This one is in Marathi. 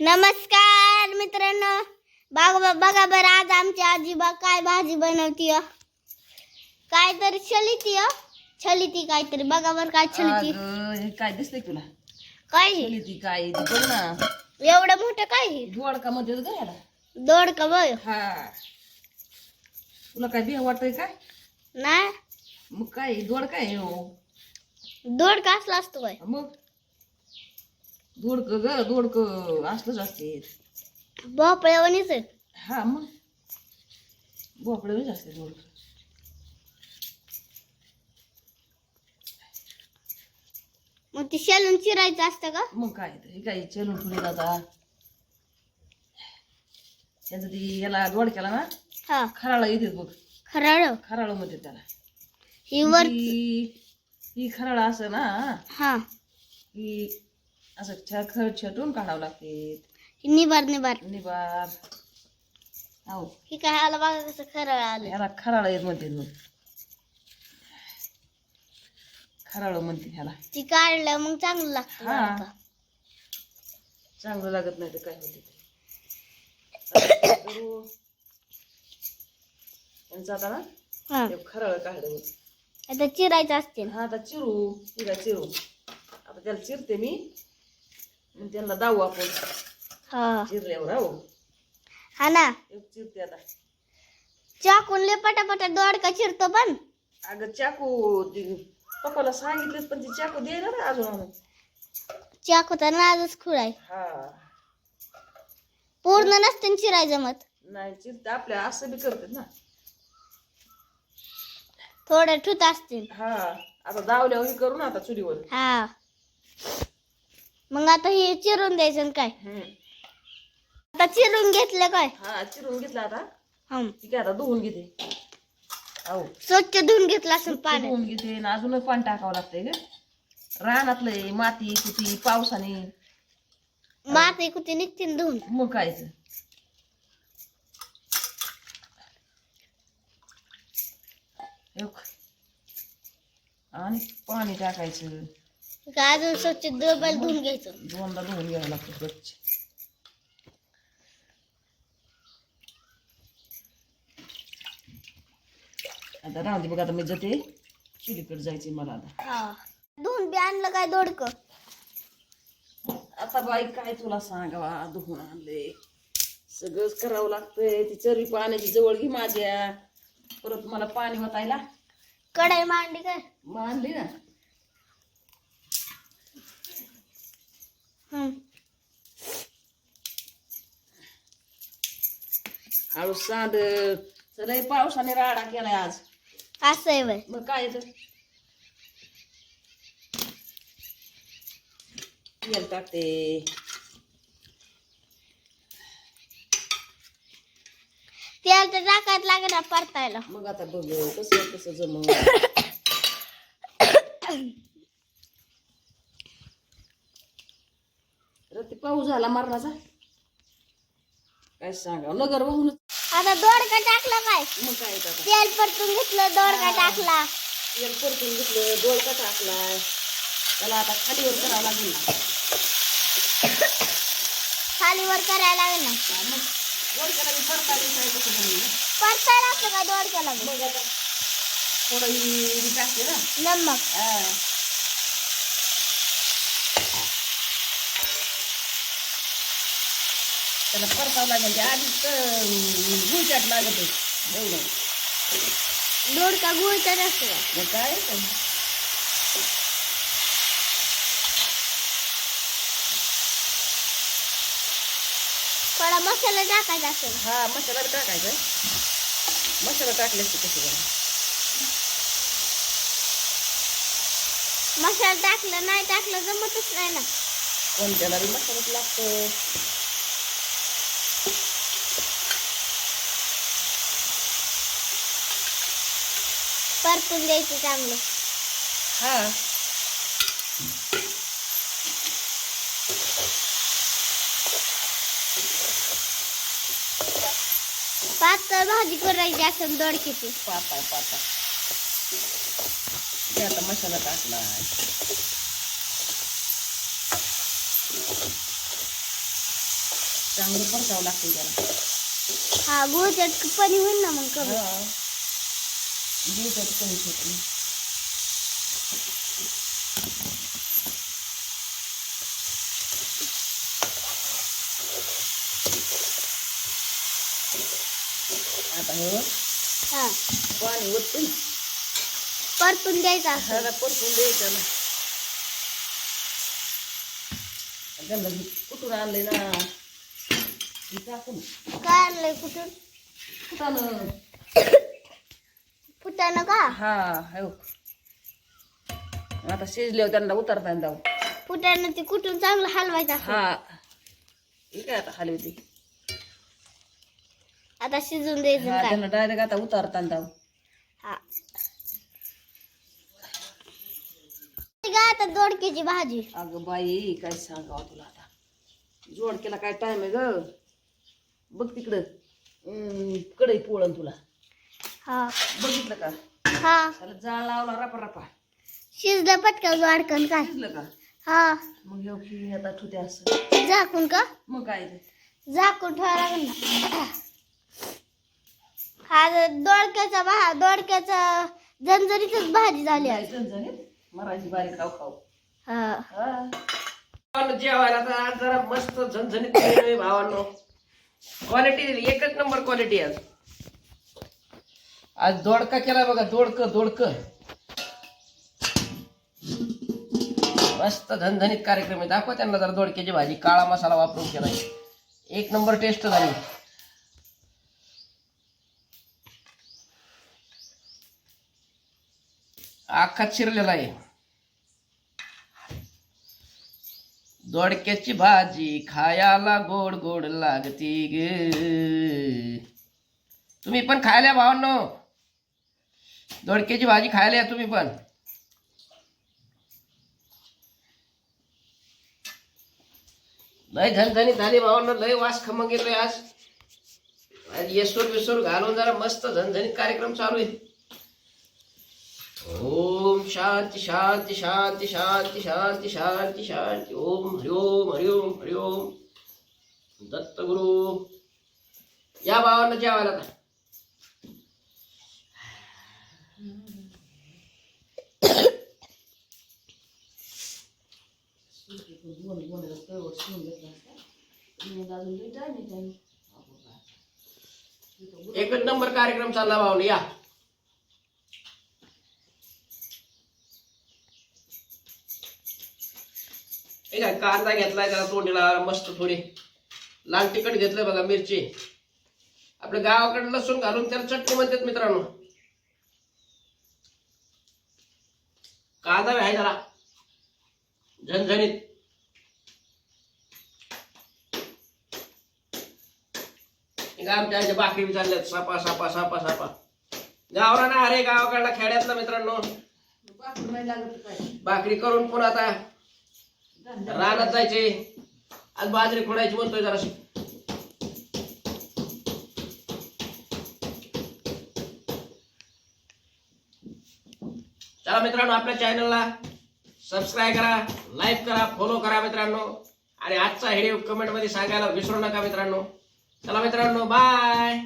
नमस्कार मित्रांनो. बघा बघा बरं आज आमची आजीबा काय भाजी बनवतीय काय तरी छलिती छलिती काहीतरी. बघा बरं काय छलिती. अगं, हे काय दिसतंय तुला? काय? हे? ती काय? ती बघ ना. एवढं मोठं काय? हे? दोडका मध्ये ग याला दोड का बय हा. तुला काय बिया वाटतंय काय? नाही मग काय दोड काय आहे हो. दोड का असला असतो काय मग? दोडक ग दोडक असलंच असते भोपळ्यावानीच आहे. हा मग. बोकडे असते दोडक. मग ती शेलून चिरायचं असतं का? मग काय तर हे काय चलून फुले जाता त्यांचं ती याला दोडक्याला ना? हा. खराळा येते बघ. खराळ? खराळमध्ये त्याला. ही वर ही खराळा असं ना? हा. ही असं छ खर छटून काढावं लागते. निबार निबार. निबार. हो ही काय आलं बघा कसं खराळ आलं. ह्याला खराळ येत म्हणते मग खराळ म्हणते ह्याला. ती काढलं मग चांगलं लागतं हा. का. चांगलं लागत नाही तर काय होते ते. करू. यांचं आता ना हा ते खराळ काढलं आता चिरायचं असते. हा आता चिरू. तिला चिरू. आता त्याला चिरते मी. मग त्यांना दावू आपण. हा. चिरल्यावर हो हा ना. एक चिरते आता. चाकून लय पटापटा दोड का चिरतो पण. अगं चाकू ती पप्पाला सांगितलं पण ती चाकू दे ना अजून. आणून चाकूचा नाजच खुळाय हा. पूर्ण नसते न चिरायचं मत नाही चिरते. आपल्या असं बी करते ना. थोडं ठुत असते हा. आता दावल्यावर हे करू ना आता चुलीवर. हा. मग आता हे चिरून द्यायचं न काय? हम्म. आता चिरून घेतलं काय? हा चिरून घेतला आता. हं आता धुवून घेते. हो स्वच्छ धुवून घेतलं असं पाण्यात. धुवून घेते आणि अजूनच पाणी टाकावं लागतंय ग. रानातलंय माती कुती पावसाने. माती कुठे निघते न धुवून. मग कायच आणि पाणी टाकायचं. का अजून स्वच्छ डबल धुवून घ्यायचं? दोनदा धुवून घ्यावं लागतं स्वच्छ. आता राहू दे बघ आता मी जाते. चुलीकडे जायचे मला आता. हा. धुवून बी आणलं काय दोडक? आता बाई काय तुला सांगावा? धुवून आणले. सगळंच करावं लागतंय. ती चरबी पाण्याची जवळ घे माझ्या. परत मला पाणी वाटायला कढाई मांडली काय? मानली ना. हळू चला पावसाने राडा केलाय आज असं आहे वय मग काय येतं तेल टाकते तेल तर टाकायला लागेल परतायला मग आता बघ कसं कसं जमव पाऊस झाला मरणाचा. काय सांगा नगर वाहून आता दोडका टाकला काय? मग काय येतं आता? तेल परतून घेतलं दोडका टाकला. तेल परतून घेतलं दोडका टाकलाय त्याला आता खालीवर करावं लागेल ना. खालीवर करायला लागेल ना. हा, मग दोडक्याला मी परतायला काय कसं बनवलं परतायला असतं का दोडक्याला? बी? मग आता थोडं ही टाकते ना. नमक. हा. त्याला परतावं लागेल ते आधीच गुळचाट लागत आहे एवढं. दोडका गुळचा असतो का? मग काय? थोडा मसाला टाकायचा असेल. हा मसाला टाकायचा. मसाला टाकल्यास कसं झालं मसाला टाकलं नाही टाकलं जमतच नाही ना. कोणत्याला बी मसालाच लागतो. परतून द्यायचं चांगलं हा पातळ भाजी करायची असेल दोडक्याची पाता पाता ते आता मसाला टाकला चांगलं परतावं लागतं त्याला हा गुळचाट पाणी होईल ना मग कमी हा. दिवसाचं कमीच होतं ना. आता हे हा पाणी परतून द्यायचा ह्याला परतून द्यायचं ना मी कुठून आणले ना टाकून काय आणलंय कुठून कुठानं फुटानं का? हा हो. आता शिजल्यावर त्यांना उतरता जाऊ. फुटानं ते कुठून चांगलं हलवायचं हा. हे काय आता खाली होती आता शिजून द्यायचं हा काय? त्यांना डायरेक्ट आता उतारता जाऊ. हा. आता दोडक्याची भाजी? अगं बाई काय सांगावं तुला आता? जोड केला काय टाइम आहे ग? बघ तिकडं. हम्म, कडई पोळण तुला. हा. बघितलं का? हा. त्याला जाळ लावला रपा रपा. शिजलं पटकन वाडकन काय? शिजलं का? हा. मग येऊ की आता ठुते असं. झाकून का? मग काय ते? झाकून ठेवा लागेल ना. हा. दोडक्याचा भा दोडक्याचा झणझणीतच भाजी झाली आज. काय झणझणीत? मराठी बारीक खाऊ खाऊ. हा. भावांनो जेवायला तर आज जरा मस्त झणझणीत केलंय भावांनो. क्वालिटी एकच नंबर क्वालिटी आज. आज दोडका केला बघा दोडक दोडक. मस्त धनधनीत कार्यक्रम आहे. दाखवा त्यांना जरा दोडक्याची भाजी. काळा मसाला वापरून केला एक नंबर टेस्ट झाली. आखात शिरलेला आहे. दोडक्याची भाजी खायला गोड गोड लागती ग. तुम्ही पण खायला भावांनो. दोडक्याची भाजी खायला या तुम्ही पण. लय झणझणीत झाली भावांना लय वास खमंग येतोय आज. आज येसूर बिसूर घालून जरा मस्त झणझणीत कार्यक्रम चालू आहे. ओम शांती शांती शांती शांती शांती शांती शांती. ओम हरिओम हरिओम हरिओम. दत्तगुरु. या भावांना जेवायला आता. एकच नंबर कार्यक्रम चालला भावने या. कांदा घेतलाय त्याला तोंडीला मस्त थोडी. लाल तिखट घेतलंय बघा मिरची. आपल्या गावाकडे लसूण घालून त्याला चटणी म्हणतात मित्रांनो. कांदा आहे जरा. झणझणीत. हे आमच्या आईच्या भाकरी बी चालल्यात सापा सापा सापा सापा. गावरा ना अरे गावाकडला खेड्यातला मित्रांनो. भाकरी करून पुन्हा आता रानात जायचे. आज बाजरी खोडायची म्हणतोय जराशी. चला मित्रांनो आपल्या चॅनलला सबस्क्राईब करा लाईक करा फॉलो करा मित्रांनो. आणि आजचा व्हिडिओ कमेंटमध्ये सांगायला विसरू नका मित्रांनो. चला मित्रांनो बाय